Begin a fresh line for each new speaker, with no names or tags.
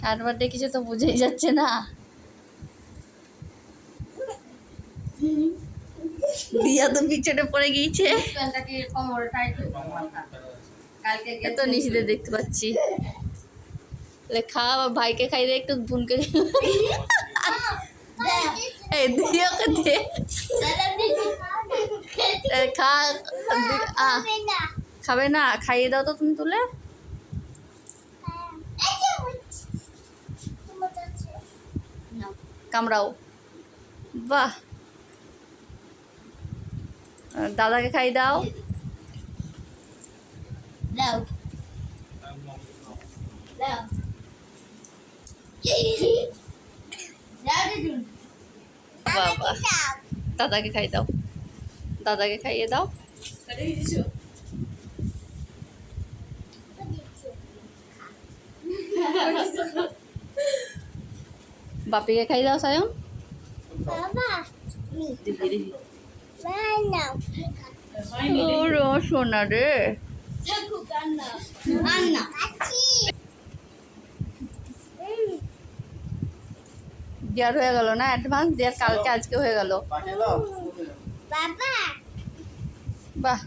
কার birthday কিছু তো বুঝেই যাচ্ছে না। দিয়া তো পিছনে পড়ে গিয়েছে। এত নিচে দেখতে পাচ্ছি। তাহলে খা ভাইকে খাই দে একটু বোনকে এই দিয়াকে দে। খা খাবে না খাইয়ে দাও তো তুমি তুলে। কামড়াও। বাহ। দাদাকে খাই দাও। বাবা দাদাকে খাই দাও। দাদাকে খাইয়ে দাও। বাপিকে খাই দাও সায়ন। ও রো। সোনা রে। দেওয়ার হয়ে গেল না অ্যাডভান্স দেওয়ার কালকে আজকে হয়ে গেল।
দাও
বাহ।